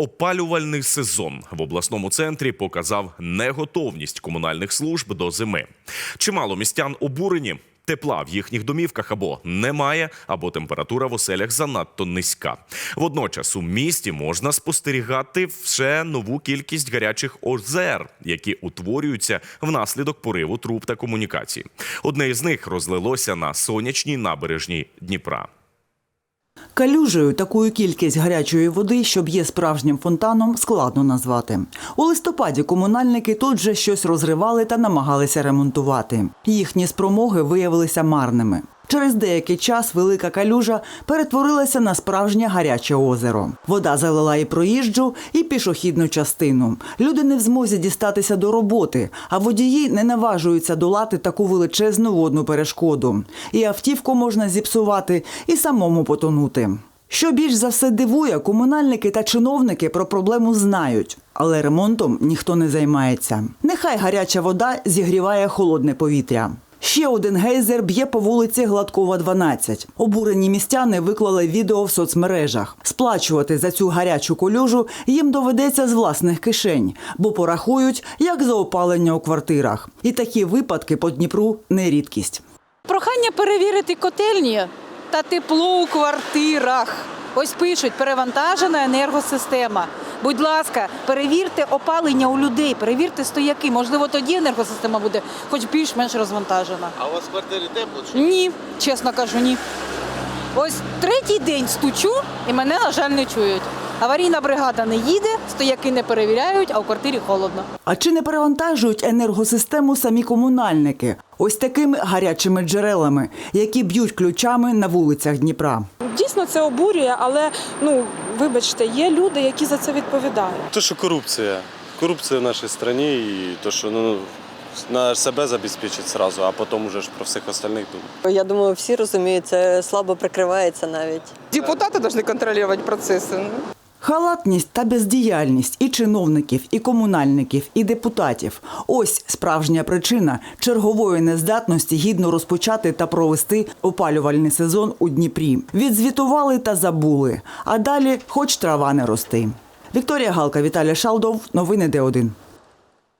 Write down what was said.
Опалювальний сезон в обласному центрі показав неготовність комунальних служб до зими. Чимало містян обурені. Тепла в їхніх домівках або немає, або температура в оселях занадто низька. Водночас у місті можна спостерігати вже нову кількість гарячих озер, які утворюються внаслідок пориву труб та комунікацій. Одне із них розлилося на сонячній набережній Дніпра. Калюжею такою кількість гарячої води, що б'є справжнім фонтаном, складно назвати. У листопаді комунальники тут же щось розривали та намагалися ремонтувати. Їхні спромоги виявилися марними. Через деякий час велика калюжа перетворилася на справжнє гаряче озеро. Вода залила і проїжджу, і пішохідну частину. Люди не в змозі дістатися до роботи, а водії не наважуються долати таку величезну водну перешкоду. І автівку можна зіпсувати, і самому потонути. Що більш за все дивує, комунальники та чиновники про проблему знають, але ремонтом ніхто не займається. Нехай гаряча вода зігріває холодне повітря. Ще один гейзер б'є по вулиці Гладкова, 12. Обурені містяни виклали відео в соцмережах. Сплачувати за цю гарячу колюжу їм доведеться з власних кишень, бо порахують як за опалення у квартирах. І такі випадки по Дніпру не рідкість. Прохання перевірити котельні та тепло у квартирах. Ось пишуть перевантажена енергосистема. Будь ласка, перевірте опалення у людей, перевірте стояки. Можливо, тоді енергосистема буде хоч більш-менш розвантажена. А у вас в квартирі тепло? Чи? Ні, чесно кажу, ні. Ось третій день стучу і мене, на жаль, не чують. Аварійна бригада не їде, стояки не перевіряють, а у квартирі холодно. А чи не перевантажують енергосистему самі комунальники? Ось такими гарячими джерелами, які б'ють ключами на вулицях Дніпра. Дійсно це обурює, але ну вибачте, є люди, які за це відповідають. То, що корупція. Корупція в нашій країні і то, що ну, на себе забезпечить сразу, а потім уже ж про всіх остальних думати. Я думаю, всі розуміють, це слабо прикривається навіть. Депутаты должны контролировать процессы. Халатність та бездіяльність і чиновників, і комунальників, і депутатів ось справжня причина чергової нездатності гідно розпочати та провести опалювальний сезон у Дніпрі. Відзвітували та забули. А далі, хоч трава не рости. Вікторія Галка, Віталій Шалдов. Новини Д1.